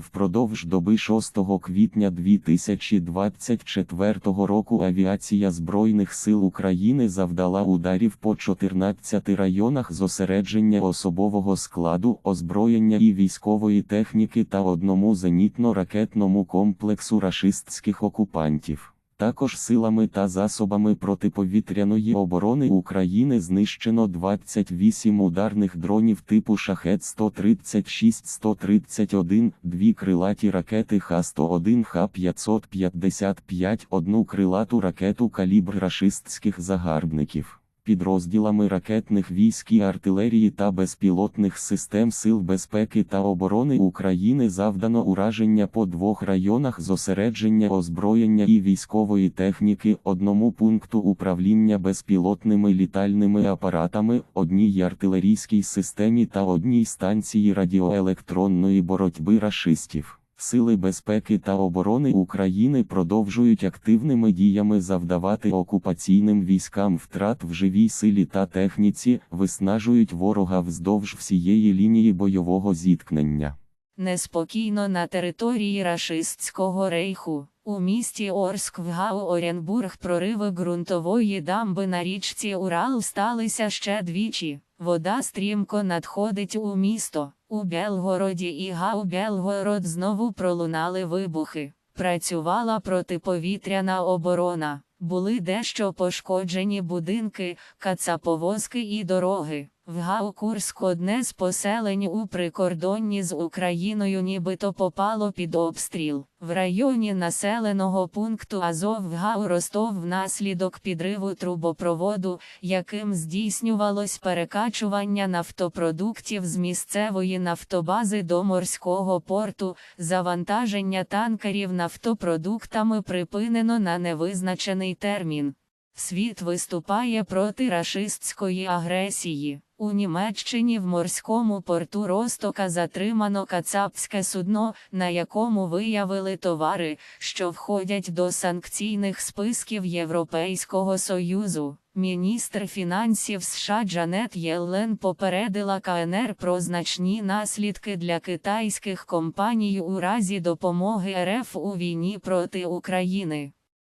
Впродовж доби 6 квітня 2024 року авіація Збройних сил України завдала ударів по 14 районах зосередження особового складу, озброєння і військової техніки та одному зенітно-ракетному комплексу рашистських окупантів. Також силами та засобами протиповітряної оборони України знищено 28 ударних дронів типу Шахет-136-131, дві крилаті ракети Х-101, Х-555, одну крилату ракету калібр рашистських загарбників. Підрозділами ракетних військ і артилерії та безпілотних систем Сил безпеки та оборони України завдано ураження по двох районах зосередження озброєння і військової техніки, одному пункту управління безпілотними літальними апаратами, одній артилерійській системі та одній станції радіоелектронної боротьби рашистів. Сили безпеки та оборони України продовжують активними діями завдавати окупаційним військам втрат в живій силі та техніці, виснажують ворога вздовж всієї лінії бойового зіткнення. Неспокійно на території рашистського рейху. У місті Орск в Гау Оренбург прориви ґрунтової дамби на річці Урал сталися ще двічі. Вода стрімко надходить у місто. У Белгороді і Гау Белгород знову пролунали вибухи. Працювала протиповітряна оборона. Були дещо пошкоджені будинки, кацаповозки і дороги. В Гау-Курськ одне з поселень у прикордонні з Україною нібито попало під обстріл. В районі населеного пункту Азов в Гау Ростов внаслідок підриву трубопроводу, яким здійснювалось перекачування нафтопродуктів з місцевої нафтобази до морського порту, завантаження танкерів нафтопродуктами припинено на невизначений термін. Світ виступає проти рашистської агресії. У Німеччині в морському порту Ростока затримано кацапське судно, на якому виявили товари, що входять до санкційних списків Європейського Союзу. Міністр фінансів США Джанет Єллен попередила КНР про значні наслідки для китайських компаній у разі допомоги РФ у війні проти України.